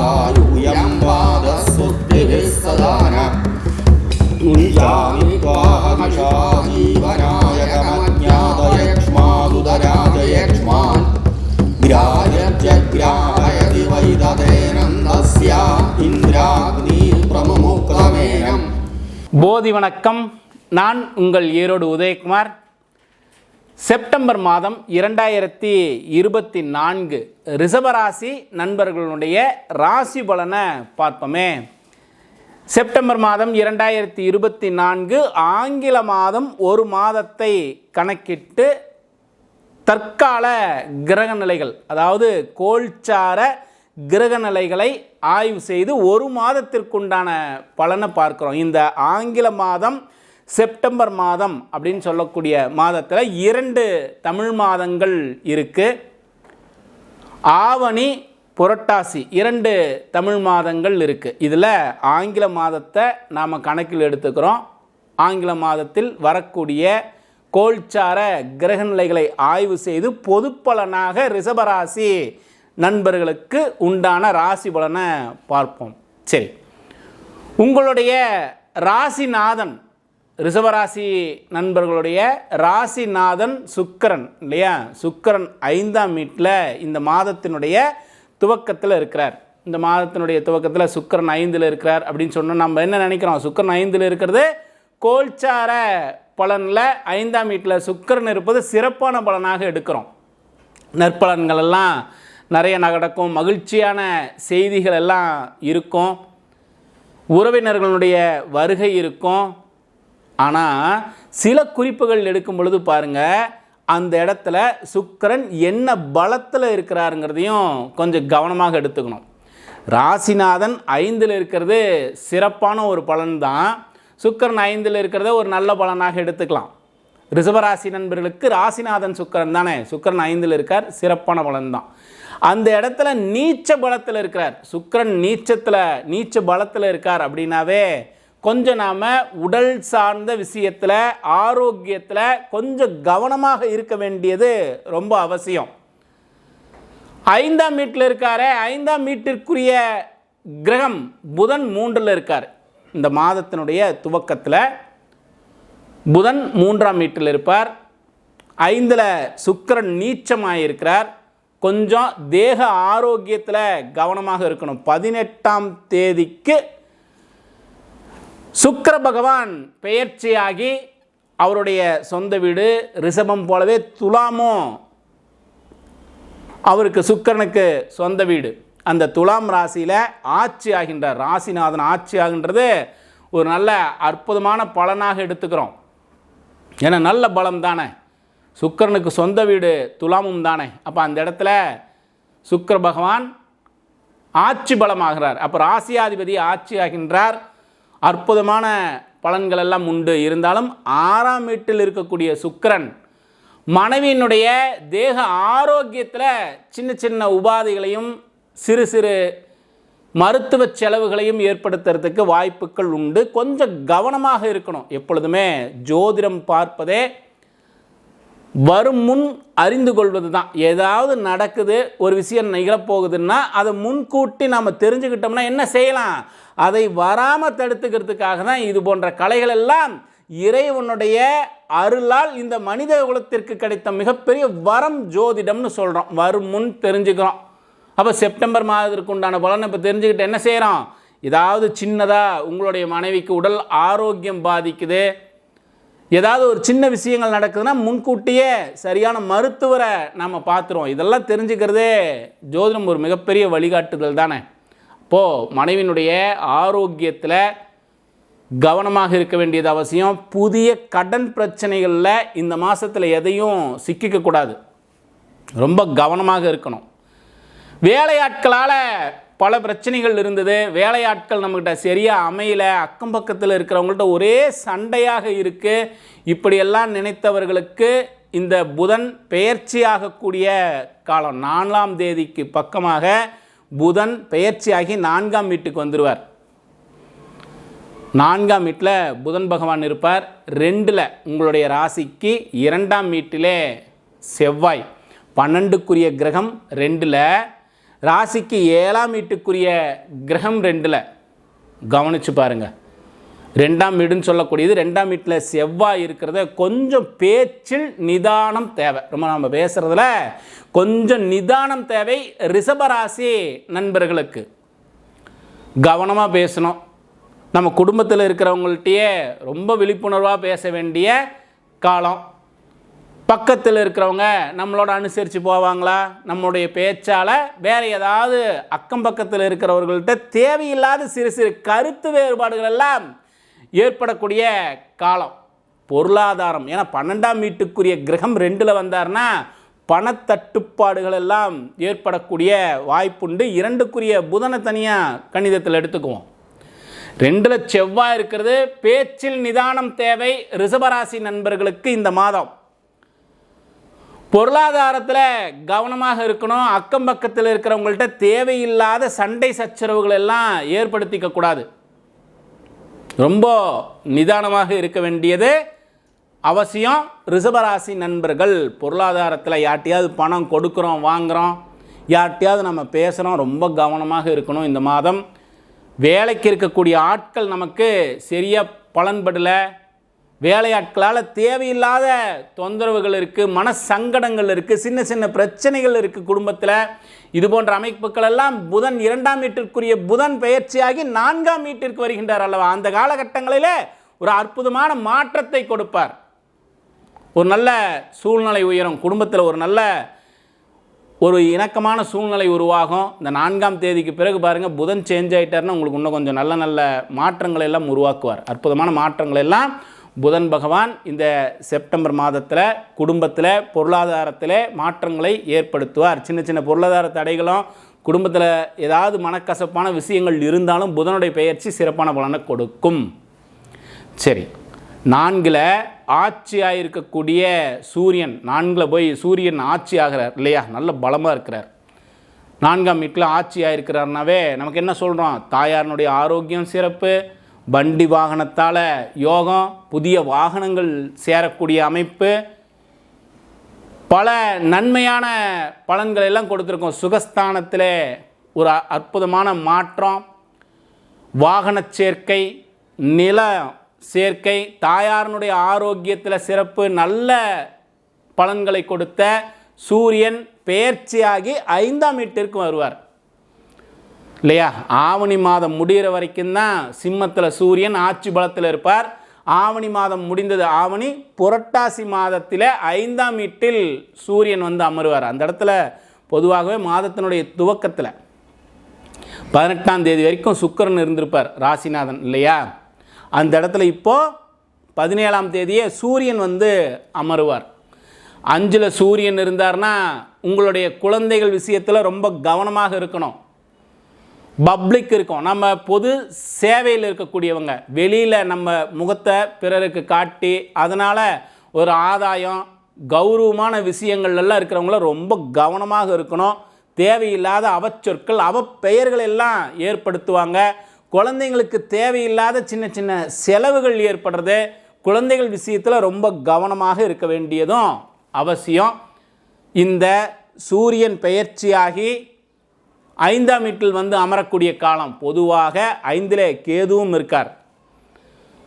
दीर्घायुयं पादस्तुतिभिः सदा न मुञ्जामि त्वाहमिषा जीवनाय कमज्ञातयक्ष्मादुदराजयक्ष्मान् ग्राह्यत्यग्राहयति वैदतेनन्दस्य इन्द्राग्निप्रमुक्तमेनम् போதி வணக்கம் நான் உங்கள் ஈரோடு உதயகுமார் செப்டம்பர் மாதம் இரண்டாயிரத்தி இருபத்தி நான்கு ரிஷபராசி நண்பர்களுடைய ராசி பலனை பார்ப்போமே. செப்டம்பர் மாதம் இரண்டாயிரத்தி இருபத்தி நான்கு ஆங்கில மாதம் ஒரு மாதத்தை கணக்கிட்டு தற்கால கிரக நிலைகள் அதாவது கோல்சார கிரக நிலைகளை ஆய்வு செய்து ஒரு மாதத்திற்குண்டான பலனை பார்க்குறோம். இந்த ஆங்கில மாதம் செப்டம்பர் மாதம் அப்படின்னு சொல்லக்கூடிய மாதத்தில் இரண்டு தமிழ் மாதங்கள் இருக்குது ஆவணி புரட்டாசி இரண்டு தமிழ் மாதங்கள் இருக்குது இதில் ஆங்கில மாதத்தை நாம் கணக்கில் எடுத்துக்கிறோம். ஆங்கில மாதத்தில் வரக்கூடிய கோல்சார கிரகநிலைகளை ஆய்வு செய்து பொதுப்பலனாக ரிஷபராசி நண்பர்களுக்கு உண்டான ராசி பலனை பார்ப்போம். சரி. உங்களுடைய ராசிநாதன் ரிஷபராசி நண்பர்களுடைய ராசிநாதன் சுக்கிரன் இல்லையா? சுக்கிரன் ஐந்தாம் வீட்டில் இந்த மாதத்தினுடைய துவக்கத்தில் இருக்கிறார். இந்த மாதத்தினுடைய துவக்கத்தில் சுக்கிரன் ஐந்தில் இருக்கிறார் அப்படின்னு சொன்னால் நம்ம என்ன நினைக்கிறோம்? சுக்கரன் ஐந்தில் இருக்கிறது கோல்சார பலனில் ஐந்தாம் வீட்டில் சுக்கிரன் இருப்பது சிறப்பான பலனாக எடுக்கிறோம். நற்பலன்கள் எல்லாம் நிறைய நடக்கும் மகிழ்ச்சியான செய்திகள் எல்லாம் இருக்கும். உறவினர்களுடைய வருகை இருக்கும். ஆனால் சில குறிப்புகள் எடுக்கும் பொழுது பாருங்கள் அந்த இடத்துல சுக்கரன் என்ன பலத்தில் இருக்கிறாருங்கிறதையும் கொஞ்சம் கவனமாக எடுத்துக்கணும். ராசிநாதன் ஐந்தில் இருக்கிறது சிறப்பான ஒரு பலன் தான். சுக்கிரன் ஐந்தில் இருக்கிறத ஒரு நல்ல பலனாக எடுத்துக்கலாம். ரிஷபராசி நண்பர்களுக்கு ராசிநாதன் சுக்கிரன் தானே? சுக்கிரன் ஐந்தில் இருக்கார் சிறப்பான பலன் தான். அந்த இடத்துல நீச்ச பலத்தில் இருக்கிறார். சுக்கிரன் நீச்சத்தில் நீச்ச பலத்தில் இருக்கார் அப்படின்னாவே கொஞ்சம் நாம் உடல் சார்ந்த விஷயத்தில் ஆரோக்கியத்தில் கொஞ்சம் கவனமாக இருக்க வேண்டியது ரொம்ப அவசியம். ஐந்தாம் வீட்டில் இருக்கார். ஐந்தாம் வீட்டிற்குரிய கிரகம் புதன் மூன்றில் இருக்கார். இந்த மாதத்தினுடைய துவக்கத்தில் புதன் மூன்றாம் வீட்டில் இருப்பார். ஐந்தில் சுக்கிரன் நீச்சமாக இருக்கிறார் கொஞ்சம் தேக ஆரோக்கியத்தில் கவனமாக இருக்கணும். பதினெட்டாம் தேதிக்கு சுக்கர பகவான் பெயர்ச்சியாகி அவருடைய சொந்த வீடு ரிஷபம் போலவே துலாமும் அவருக்கு சுக்கிரனுக்கு சொந்த வீடு. அந்த துலாம் ராசியில் ஆட்சி ஆகின்றார். ராசிநாதன் ஆட்சி ஆகின்றது ஒரு நல்ல அற்புதமான பலனாக எடுத்துக்கிறோம். ஏன்னா நல்ல பலம் தானே. சுக்கிரனுக்கு சொந்த வீடு துலாமும் தானே. அப்போ அந்த இடத்துல சுக்கர பகவான் ஆட்சி பலமாகிறார். அப்போ ராசியாதிபதி ஆட்சி ஆகின்றார். அற்புதமான பலன்கள் எல்லாம் உண்டு. இருந்தாலும் ஆறாம் வீட்டில் இருக்கக்கூடிய சுக்கிரன் மனைவியினுடைய தேக ஆரோக்கியத்தில் சின்ன சின்ன உபாதைகளையும் சிறு சிறு மருத்துவ செலவுகளையும் ஏற்படுத்துறதுக்கு வாய்ப்புகள் உண்டு. கொஞ்சம் கவனமாக இருக்கணும். எப்பொழுதுமே ஜோதிடம் பார்ப்பதே வரும் முன் அறிந்து கொள்வது தான் ஏதாவது நடக்குது ஒரு விஷயம் நிகழப்போகுதுன்னா அதை முன்கூட்டி நாம் தெரிஞ்சுக்கிட்டோம்னா என்ன செய்யலாம்? அதை வராமல் தடுத்துக்கிறதுக்காக தான் இது போன்ற கலைகள் எல்லாம் இறைவனுடைய அருளால் இந்த மனித குலத்திற்கு கிடைத்த மிகப்பெரிய வரம் ஜோதிடம்னு சொல்கிறோம் வரும் முன் தெரிஞ்சுக்கிறோம். அப்போ செப்டம்பர் மாதத்திற்கு உண்டான பலனை இப்போ தெரிஞ்சுக்கிட்டு என்ன செய்கிறோம் ஏதாவது சின்னதாக உங்களுடைய மனைவிக்கு உடல் ஆரோக்கியம் பாதிக்குது. ஏதாவது ஒரு சின்ன விஷயங்கள் நடக்குதுன்னா முன்கூட்டியே சரியான மருத்துவரை நாம் பார்த்துருவோம். இதெல்லாம் தெரிஞ்சுக்கிறதே ஜோதிடம் ஒரு மிகப்பெரிய வழிகாட்டுதல் தானே. அப்போது மனைவினுடைய ஆரோக்கியத்தில் கவனமாக இருக்க வேண்டியது அவசியம். புதிய கடன் பிரச்சனைகளில் இந்த மாதத்தில் எதையும் சிக்கிக்கக்கூடாது ரொம்ப கவனமாக இருக்கணும். வேலையாட்களால் பல பிரச்சனைகள் இருந்தது. வேலையாட்கள் நம்மக்கிட்ட சரியாக அமையல. அக்கம் பக்கத்தில் இருக்கிறவங்கள்ட்ட ஒரே சண்டையாக இருக்குது இப்படியெல்லாம் நினைத்தவர்களுக்கு இந்த புதன் பெயர்ச்சியாகக்கூடிய காலம் நான்காம் தேதிக்கு பக்கமாக புதன் பெயர்ச்சியாகி நான்காம் வீட்டுக்கு வந்துடுவார் நான்காம் வீட்டில் புதன் பகவான் இருப்பார். ரெண்டில் உங்களுடைய ராசிக்கு இரண்டாம் வீட்டிலே செவ்வாய். பன்னெண்டுக்குரிய கிரகம் ரெண்டில் ராசிக்கு ஏழாம் வீட்டுக்குரிய கிரகம் ரெண்டில் கவனித்து பாருங்கள் ரெண்டாம் வீடுன்னு சொல்லக்கூடியது ரெண்டாம் வீட்டில் செவ்வாய் இருக்கிறத கொஞ்சம் பேச்சில் நிதானம் தேவை. ரொம்ப நம்ம பேசுகிறதுல கொஞ்சம் நிதானம் தேவை ரிஷபராசி நண்பர்களுக்கு. கவனமாக பேசணும். நம்ம குடும்பத்தில் இருக்கிறவங்கள்ட்டையே ரொம்ப விழிப்புணர்வாக பேச வேண்டிய காலம். பக்கத்தில் இருக்கிறவங்க நம்மளோட அனுசரித்து போவாங்களா? நம்மளுடைய பேச்சால் வேறு ஏதாவது அக்கம் பக்கத்தில் இருக்கிறவர்கள்ட்ட தேவையில்லாத சிறு சிறு கருத்து வேறுபாடுகள் எல்லாம் ஏற்படக்கூடிய காலம். பொருளாதாரம். ஏன்னா பன்னெண்டாம் வீட்டுக்குரிய கிரகம் ரெண்டில் வந்தார்னா பணத்தட்டுப்பாடுகள் எல்லாம் ஏற்படக்கூடிய வாய்ப்புண்டு. இரண்டுக்குரிய புதனை தனியாக கணிதத்தில் எடுத்துக்குவோம். ரெண்டில் செவ்வாய் இருக்கிறது பேச்சில் நிதானம் தேவை ரிஷபராசி நண்பர்களுக்கு இந்த மாதம். பொருளாதாரத்தில் கவனமாக இருக்கணும். அக்கம் பக்கத்தில் இருக்கிறவங்கள்ட்ட தேவையில்லாத சண்டை சச்சரவுகள் எல்லாம் ஏற்படுத்திக்க கூடாது. ரொம்ப நிதானமாக இருக்க வேண்டியது அவசியம். ரிஷபராசி நண்பர்கள் பொருளாதாரத்தில் யார்ட்டையாவது பணம் கொடுக்குறோம் வாங்குகிறோம் யார்ட்டையாவது நம்ம பேசுகிறோம் ரொம்ப கவனமாக இருக்கணும் இந்த மாதம். வேலைக்கு இருக்கக்கூடிய ஆட்கள் நமக்கு சரியாக பலன்படலை வேலையாட்களால் தேவையில்லாத தொந்தரவுகள் இருக்குது மன சங்கடங்கள் இருக்குது சின்ன சின்ன பிரச்சனைகள் இருக்குது குடும்பத்தில். இது போன்ற அமைப்புகள் எல்லாம் புதன் இரண்டாம் வீட்டிற்குரிய புதன் பெயர்ச்சியாகி நான்காம் வீட்டிற்கு வருகின்றார் அல்லவா? அந்த காலகட்டங்களிலே ஒரு அற்புதமான மாற்றத்தை கொடுப்பார். ஒரு நல்ல சூழ்நிலை உயரும். குடும்பத்தில் ஒரு நல்ல ஒரு இணக்கமான சூழ்நிலை உருவாகும். இந்த நான்காம் தேதிக்கு பிறகு பாருங்கள் புதன் சேஞ்ச் ஆகிட்டார்னா உங்களுக்கு இன்னும் கொஞ்சம் நல்ல நல்ல மாற்றங்களை எல்லாம் உருவாக்குவார். அற்புதமான மாற்றங்கள் எல்லாம் புதன் பகவான் இந்த செப்டம்பர் மாதத்தில் குடும்பத்தில் பொருளாதாரத்தில் மாற்றங்களை ஏற்படுத்துவார். சின்ன சின்ன பொருளாதார தடைகளும் குடும்பத்தில் ஏதாவது மனக்கசப்பான விஷயங்கள் இருந்தாலும் புதனுடைய பெயர்ச்சி சிறப்பான பலனை கொடுக்கும். சரி நான்கில் ஆட்சியாக இருக்கக்கூடிய சூரியன் நான்கில் போய் சூரியன் ஆட்சி ஆகிறார் இல்லையா? நல்ல பலமாக இருக்கிறார். நான்காம் வீட்டில் ஆட்சியாக இருக்கிறார்னாவே நமக்கு என்ன சொல்கிறோம் தாயாரினுடைய ஆரோக்கியம் சிறப்பு வண்டி வாகனத்தால் யோகம் புதிய வாகனங்கள் சேரக்கூடிய அமைப்பு. பல நன்மையான பலன்கள் எல்லாம் கொடுத்துருக்கோம். சுகஸ்தானத்தில் ஒரு அ- அற்புதமான மாற்றம். வாகன சேர்க்கை நில சேர்க்கை தாயாரனுடைய ஆரோக்கியத்தில் சிறப்பு நல்ல பலன்களை கொடுத்த சூரியன் பெயர்ச்சியாகி ஐந்தாம் வீட்டிற்கு வருவார். இல்லையா? ஆவணி மாதம் முடிகிற வரைக்கும் தான் சிம்மத்தில் சூரியன் ஆட்சி பலத்தில் இருப்பார். ஆவணி மாதம் முடிந்தது ஆவணி புரட்டாசி மாதத்தில் ஐந்தாம் வீட்டில் சூரியன் வந்து அமருவார். அந்த இடத்துல பொதுவாகவே மாதத்தினுடைய துவக்கத்தில் பதினெட்டாம் தேதி வரைக்கும் சுக்கிரன் இருந்திருப்பார் ராசிநாதன் இல்லையா? அந்த இடத்துல இப்போது பதினேழாம் தேதியே சூரியன் வந்து அமருவார். அஞ்சில் சூரியன் இருந்தார்னா உங்களுடைய குழந்தைகள் விஷயத்தில் ரொம்ப கவனமாக இருக்கணும். பப்ளிக் இருக்கும். நம்ம பொது சேவையில் இருக்கக்கூடியவங்க வெளியில் நம்ம முகத்தை பிறருக்கு காட்டி அதனால் ஒரு ஆதாயம் கௌரவமான விஷயங்கள் எல்லாம் இருக்கிறவங்கள ரொம்ப கவனமாக இருக்கணும். தேவையில்லாத அவச்சொற்கள் அவப்பெயர்கள் எல்லாம் ஏற்படுத்துவாங்க. குழந்தைங்களுக்கு தேவையில்லாத சின்ன சின்ன செலவுகள் ஏற்படுறது குழந்தைகள் விஷயத்தில் ரொம்ப கவனமாக இருக்க வேண்டியதும் அவசியம். இந்த சூரியன் பெயர்ச்சியாகி ஐந்தாம் வீட்டில் வந்து அமரக்கூடிய காலம். பொதுவாக ஐந்திலே கேதுவும் இருக்கார்.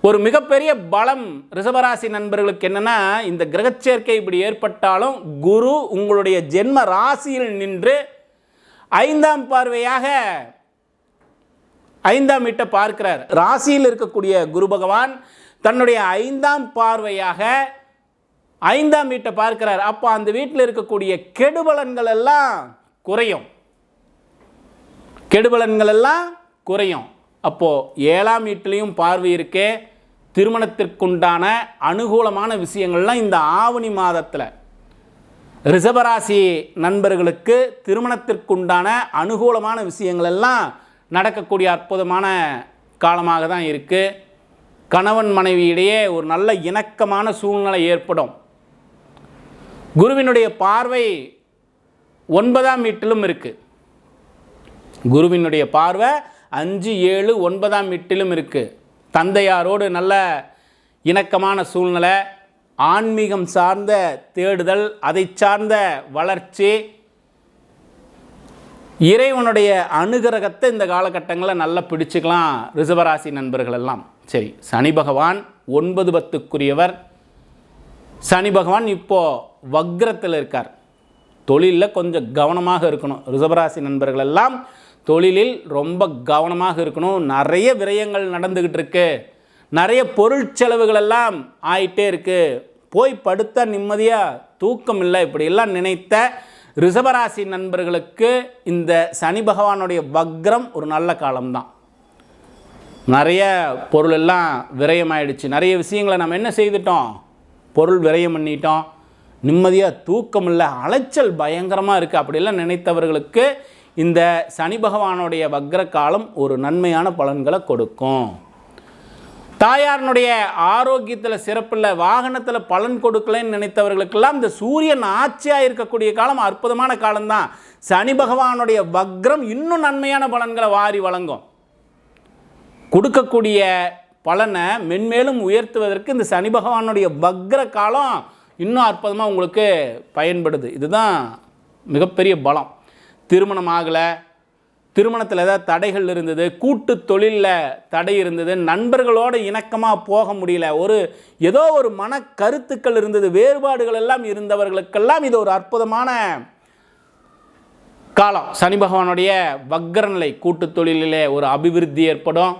ஒரு மிகப்பெரிய பலம் ரிஷபராசி நண்பர்களுக்கு என்னென்னா இந்த கிரகச்சேர்க்கை இப்படி ஏற்பட்டாலும் குரு உங்களுடைய ஜென்ம ராசியில் நின்று ஐந்தாம் பார்வையாக ஐந்தாம் வீட்டை பார்க்கிறார். ராசியில் இருக்கக்கூடிய குரு பகவான் தன்னுடைய ஐந்தாம் பார்வையாக ஐந்தாம் வீட்டை பார்க்கிறார். அப்போ அந்த வீட்டில் இருக்கக்கூடிய கெடுபலன்கள் எல்லாம் குறையும். கெடுபலன்கள் எல்லாம் குறையும். அப்போது ஏழாம் வீட்டிலையும் பார்வை இருக்கே. திருமணத்திற்குண்டான அனுகூலமான விஷயங்கள்லாம் இந்த ஆவணி மாதத்தில். ரிஷபராசி நண்பர்களுக்கு திருமணத்திற்குண்டான அனுகூலமான விஷயங்கள் எல்லாம் நடக்கக்கூடிய அற்புதமான காலமாக தான் இருக்குது கணவன் மனைவியிடையே ஒரு நல்ல இணக்கமான சூழ்நிலை ஏற்படும். குருவினுடைய பார்வை ஒன்பதாம் வீட்டிலும் இருக்குது குருவினுடைய பார்வை அஞ்சு ஏழு ஒன்பதாம் வீட்டிலும் இருக்குது தந்தையாரோடு நல்ல இணக்கமான சூழ்நிலை ஆன்மீகம் சார்ந்த தேடுதல் அதை சார்ந்த வளர்ச்சி. இறைவனுடைய அனுகிரகத்தை இந்த காலகட்டங்களில் நல்லா பிடிச்சிக்கலாம் ரிசவராசி நண்பர்கள் எல்லாம். சரி சனி பகவான் ஒன்பது பத்துக்குரியவர். சனி பகவான் இப்போது வக்ரத்தில் இருக்கார். தொழிலில் கொஞ்சம் கவனமாக இருக்கணும். ரிசவராசி நண்பர்கள் எல்லாம் தொழிலில் ரொம்ப கவனமாக இருக்கணும். நிறைய விரயங்கள் நடந்துக்கிட்டு இருக்கு. நிறைய பொருள் செலவுகள் ஆயிட்டே இருக்குது போய் படுத்தா நிம்மதியாக தூக்கம் இல்லை. இப்படியெல்லாம் நினைத்த ரிஷபராசி நண்பர்களுக்கு இந்த சனி பகவானுடைய வக்ரம் ஒரு நல்ல காலம்தான். நிறைய பொருள் எல்லாம் விரயமாயிடுச்சு. நிறைய விஷயங்களை நம்ம என்ன செய்துட்டோம்? பொருள் விரயம் பண்ணிட்டோம். நிம்மதியாக தூக்கம் இல்லை. அலைச்சல் பயங்கரமாக இருக்குது அப்படிலாம் நினைத்தவர்களுக்கு இந்த சனி பகவானுடைய வக்ர காலம் ஒரு நன்மையான பலன்களை கொடுக்கும். தாயாரினுடைய ஆரோக்கியத்தில் சிறப்பில் வாகனத்தில் பலன் கொடுக்கலன்னு நினைத்தவர்களுக்கெல்லாம் இந்த சூரியன் ஆட்சியாக இருக்கக்கூடிய காலம் அற்புதமான காலம்தான். சனி பகவானுடைய வக்ரம் இன்னும் நன்மையான பலன்களை வாரி வழங்கும். கொடுக்கக்கூடிய பலனை மென்மேலும் உயர்த்துவதற்கு இந்த சனி பகவானுடைய வக்ர காலம் இன்னும் அற்புதமாக உங்களுக்கு பயன்படுது. இதுதான் மிகப்பெரிய பலம். திருமணம் ஆகலை திருமணத்தில் ஏதாவது தடைகள் இருந்தது கூட்டு தொழிலில் தடை இருந்தது நண்பர்களோட இணக்கமாக போக முடியல ஒரு ஏதோ ஒரு மன கருத்துக்கள் இருந்தது வேறுபாடுகள் எல்லாம் இருந்தவர்களுக்கெல்லாம் இது ஒரு அற்புதமான காலம். சனி பகவானுடைய வக்ரநிலை கூட்டு தொழிலிலே ஒரு அபிவிருத்தி ஏற்படும்.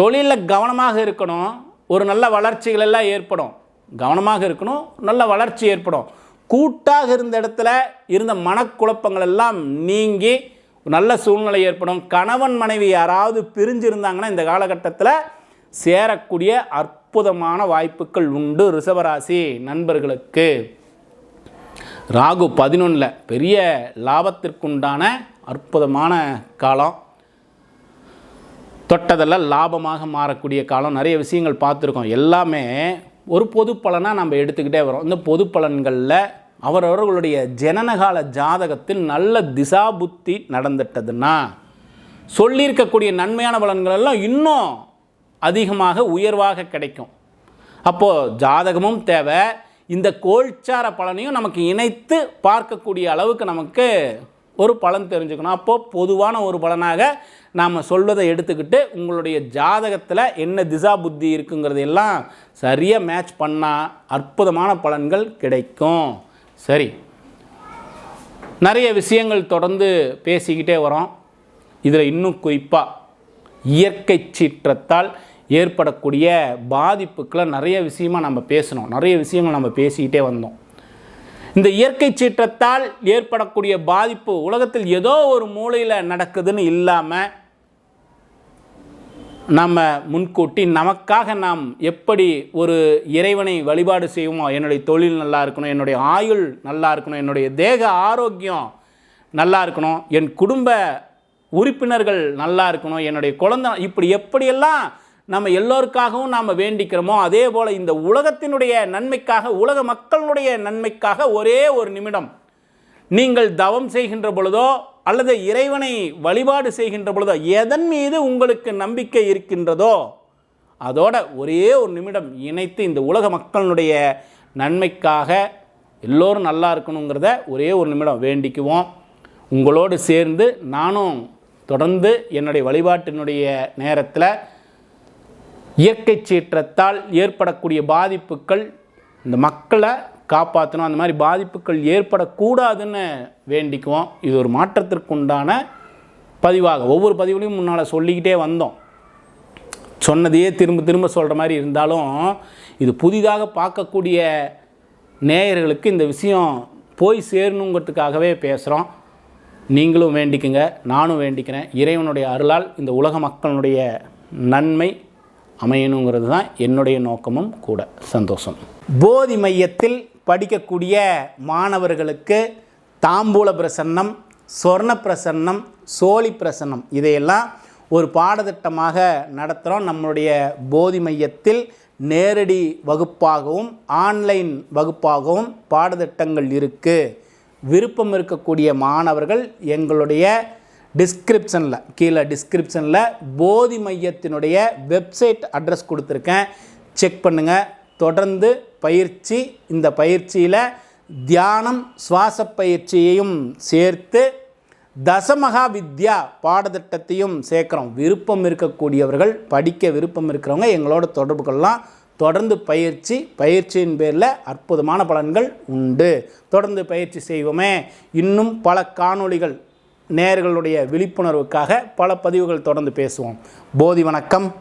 தொழிலில் கவனமாக இருக்கணும் ஒரு நல்ல வளர்ச்சிகள் எல்லாம் ஏற்படும். கவனமாக இருக்கணும் நல்ல வளர்ச்சி ஏற்படும். கூட்டாக இருந்த இடத்துல இருந்த மனக்குழப்பங்கள் எல்லாம் நீங்கி ஒரு நல்ல சூழ்நிலை ஏற்படும். கணவன் மனைவி யாராவது பிரிஞ்சிருந்தாங்கன்னா இந்த காலகட்டத்தில் சேரக்கூடிய அற்புதமான வாய்ப்புகள் உண்டு ரிஷபராசி நண்பர்களுக்கு. ராகு பதினொன்றில் பெரிய லாபத்திற்குண்டான அற்புதமான காலம். தொட்டதெல்லாம் லாபமாக மாறக்கூடிய காலம். நிறைய விஷயங்கள் பார்த்துருக்கோம். எல்லாமே ஒரு பொது பலனாக நம்ம எடுத்துக்கிட்டே வரோம். இந்த பொது பலன்களில் அவரவர்களுடைய ஜனனகால ஜாதகத்தில் நல்ல திசா புத்தி நடந்துட்டதுன்னா சொல்லியிருக்கக்கூடிய நன்மையான பலன்கள் எல்லாம் இன்னும் அதிகமாக உயர்வாக கிடைக்கும். அப்போது ஜாதகமும் தேவை. இந்த கோல்சார பலனையும் நமக்கு இணைத்து பார்க்கக்கூடிய அளவுக்கு நமக்கு ஒரு பலன் தெரிஞ்சுக்கணும். அப்போது பொதுவான ஒரு பலனாக நாம் சொல்வதை எடுத்துக்கிட்டு உங்களுடைய ஜாதகத்தில் என்ன திசா புத்தி இருக்குங்கிறது எல்லாம் சரியாக மேட்ச் பண்ணால் அற்புதமான பலன்கள் கிடைக்கும். சரி. நிறைய விஷயங்கள் தொடர்ந்து பேசிக்கிட்டே வரோம். இதில் இன்னும் குறிப்பாக இயற்கை சீற்றத்தால் ஏற்படக்கூடிய பாதிப்புக்களை நிறைய விஷயமாக நம்ம பேசணும். நிறைய விஷயங்கள் நம்ம பேசிக்கிட்டே வந்தோம். இந்த இயற்கை சீற்றத்தால் ஏற்படக்கூடிய பாதிப்பு உலகத்தில் ஏதோ ஒரு மூலையில் நடக்குதுன்னு இல்லாமல் நம்ம முன்கூட்டி நமக்காக நாம் எப்படி ஒரு இறைவனை வழிபாடு செய்வோமோ என்னுடைய தொழில் நல்லா இருக்கணும் என்னுடைய ஆயுள் நல்லா இருக்கணும் என்னுடைய தேக ஆரோக்கியம் நல்லா இருக்கணும் என் குடும்ப உறுப்பினர்கள் நல்லா இருக்கணும் என்னுடைய குழந்தை இப்படி எப்படியெல்லாம் நம்ம எல்லோருக்காகவும் நாம் வேண்டிக்கிறோமோ அதே போல் இந்த உலகத்தினுடைய நன்மைக்காக உலக மக்களுடைய நன்மைக்காக ஒரே ஒரு நிமிடம். நீங்கள் தவம் செய்கின்ற பொழுதோ அல்லது இறைவனை வழிபாடு செய்கின்ற பொழுதோ எதன் மீது உங்களுக்கு நம்பிக்கை இருக்கின்றதோ அதோட ஒரே ஒரு நிமிடம் இணைத்து இந்த உலக மக்களுடைய நன்மைக்காக எல்லோரும் நல்லா இருக்கணுங்கிறத ஒரே ஒரு நிமிடம் வேண்டிக்குவோம். உங்களோடு சேர்ந்து நானும் தொடர்ந்து என்னுடைய வழிபாட்டினுடைய நேரத்தில் இயற்கை சீற்றத்தால் ஏற்படக்கூடிய பாதிப்புகள் இந்த மக்களை காப்பாற்றணும் அந்த மாதிரி பாதிப்புகள் ஏற்படக்கூடாதுன்னு வேண்டிக்குவோம். இது ஒரு மாற்றத்திற்குண்டான பதிவாக ஒவ்வொரு பதிவுலையும் முன்னால் சொல்லிக்கிட்டே வந்தோம். சொன்னதையே திரும்ப திரும்ப சொல்கிற மாதிரி இருந்தாலும் இது புதிதாக பார்க்கக்கூடிய நேயர்களுக்கு இந்த விஷயம் போய் சேரணுங்கிறதுக்காகவே பேசுகிறோம் நீங்களும் வேண்டிக்குங்க நானும் வேண்டிக்கிறேன். இறைவனுடைய அருளால் இந்த உலக மக்களுடைய நன்மை அமையணுங்கிறது தான் என்னுடைய நோக்கமும் கூட சந்தோஷம். போதி மையத்தில் படிக்கக்கூடிய மாணவர்களுக்கு தாம்பூல பிரசன்னம் சொர்ண பிரசன்னம் சோழி பிரசன்னம் இதையெல்லாம் ஒரு பாடத்திட்டமாக நடத்துகிறோம் நம்மளுடைய போதி மையத்தில் நேரடி வகுப்பாகவும் ஆன்லைன் வகுப்பாகவும் பாடத்திட்டங்கள் இருக்குது விருப்பம் இருக்கக்கூடிய மாணவர்கள் எங்களுடைய டிஸ்கிரிப்ஷனில் கீழே டிஸ்கிரிப்ஷனில் போதி மையத்தினுடைய வெப்சைட் அட்ரஸ் கொடுத்துருக்கேன். செக் பண்ணுங்கள் தொடர்ந்து பயிற்சி இந்த பயிற்சியில் தியானம் சுவாச பயிற்சியையும் சேர்த்து தசமகா வித்யா பாடத்திட்டத்தையும் சேர்க்குறோம். விருப்பம் இருக்கக்கூடியவர்கள் படிக்க விருப்பம் இருக்கிறவங்க எங்களோட தொடர்பு கொள்ளலாம். தொடர்ந்து பயிற்சி பயிற்சியின் பேரில் அற்புதமான பலன்கள் உண்டு. தொடர்ந்து பயிற்சி செய்வோமே. இன்னும் பல காணொளிகள் நேர்களுடைய விழிப்புணர்வுக்காக பல பதிவுகள் தொடர்ந்து பேசுவோம். போதி வணக்கம்.